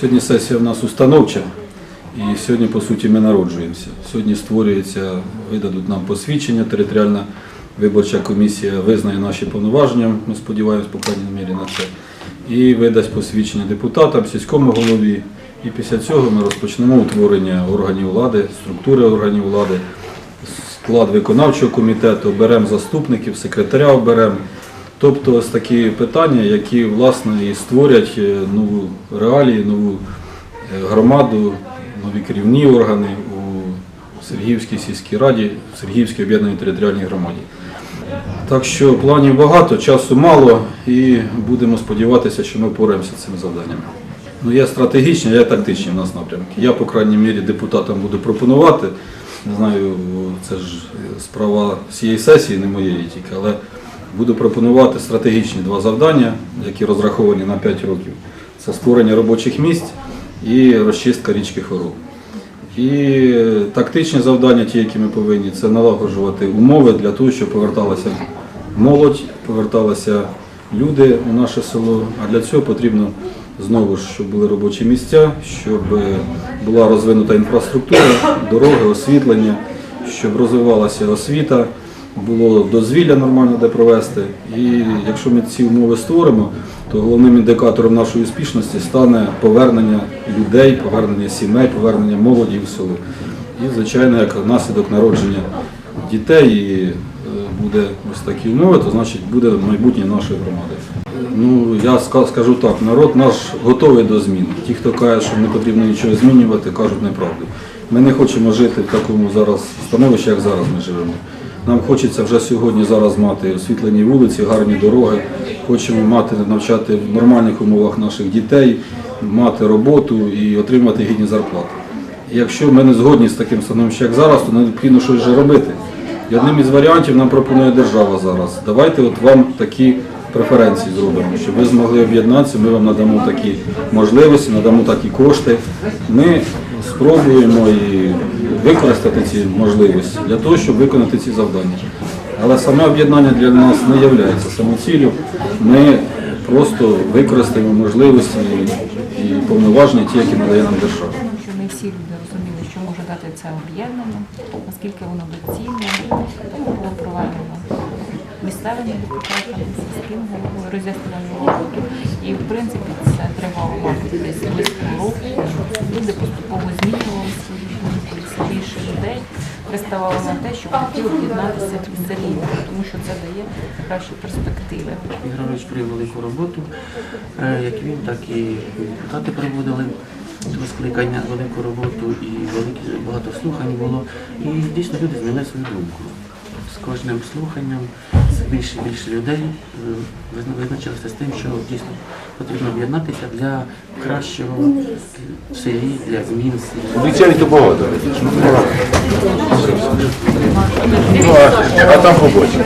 Сьогодні сесія в нас установча, і сьогодні, по суті, ми народжуємося. Сьогодні створюється, видадуть нам посвідчення, територіальна виборча комісія визнає наші повноваження, ми сподіваємось, по крайній мірі на це, і видасть посвідчення депутатам, сільському голові. І після цього ми розпочнемо утворення органів влади, структури органів влади, склад виконавчого комітету, оберемо заступників, секретаря оберемо. Тобто ось такі питання, які власне і створять е, нову реалії, нову е, громаду, нові керівні органи у Сергіївській сільській раді, в Сергіївській об'єднаній територіальній громаді. Так що планів багато, часу мало і будемо сподіватися, що ми впораємося з цим завданням. Ну, є стратегічні, є тактичні в нас напрямки. Я, по крайній мірі, депутатам буду пропонувати. Не знаю, це ж справа всієї сесії, не моєї тільки, але буду пропонувати стратегічні два завдання, які розраховані на 5 років. Це створення робочих місць і розчистка річки Хорол. І тактичні завдання, ті, які ми повинні, це налагоджувати умови для того, щоб поверталася молодь, поверталися люди у наше село. А для цього потрібно знову ж, щоб були робочі місця, щоб була розвинута інфраструктура, дороги, освітлення, щоб розвивалася освіта, було дозвілля нормально де провести. І якщо ми ці умови створимо, то головним індикатором нашої успішності стане повернення людей, повернення сімей, повернення молоді в село. І, звичайно, як наслідок народження дітей і е, буде ось такі умови, то значить буде майбутнє нашої громади. Ну, я скажу так, народ наш готовий до змін. Ті, хто каже, що не потрібно нічого змінювати, кажуть неправду. Ми не хочемо жити в такому зараз становищі, як зараз ми живемо. Нам хочеться вже сьогодні зараз мати освітлені вулиці, гарні дороги. Хочемо мати, навчати в нормальних умовах наших дітей, мати роботу і отримати гідні зарплати. Якщо ми не згодні з таким становищем, як зараз, то необхідно щось вже робити. І одним із варіантів нам пропонує держава зараз. Давайте от вам такі преференції зробимо, щоб ви змогли об'єднатися, ми вам надамо такі можливості, надамо такі кошти. Ми спробуємо і використати ці можливості для того, щоб виконати ці завдання. Але саме об'єднання для нас не є самоціллю. Ми просто використаємо можливості і повноваження, ті, які надає нам держава. Що не всі люди розуміли, що може дати це об'єднання, наскільки воно доцільне, тому було проведено місцевими депутатами, сільським головою, роз'яснювальну роботу. І в принципі це тривало мабуть, десь близько року. Люди поступово змінювалися, все більше людей приставало на те, що хотіли об'єднатися в селі, тому що це дає кращі перспективи. Ігорович провів велику роботу, е, як він, так і депутати проводили до скликання велику роботу і великі, багато слухань було. І дійсно люди змінили свою думку. З кожним слуханням більше і більше людей е, визначилися з тим, що дійсно потрібно об'єднатися для кращого в селі, для змін в селі. Звичайно, то багато. Ну, а, а там робочі.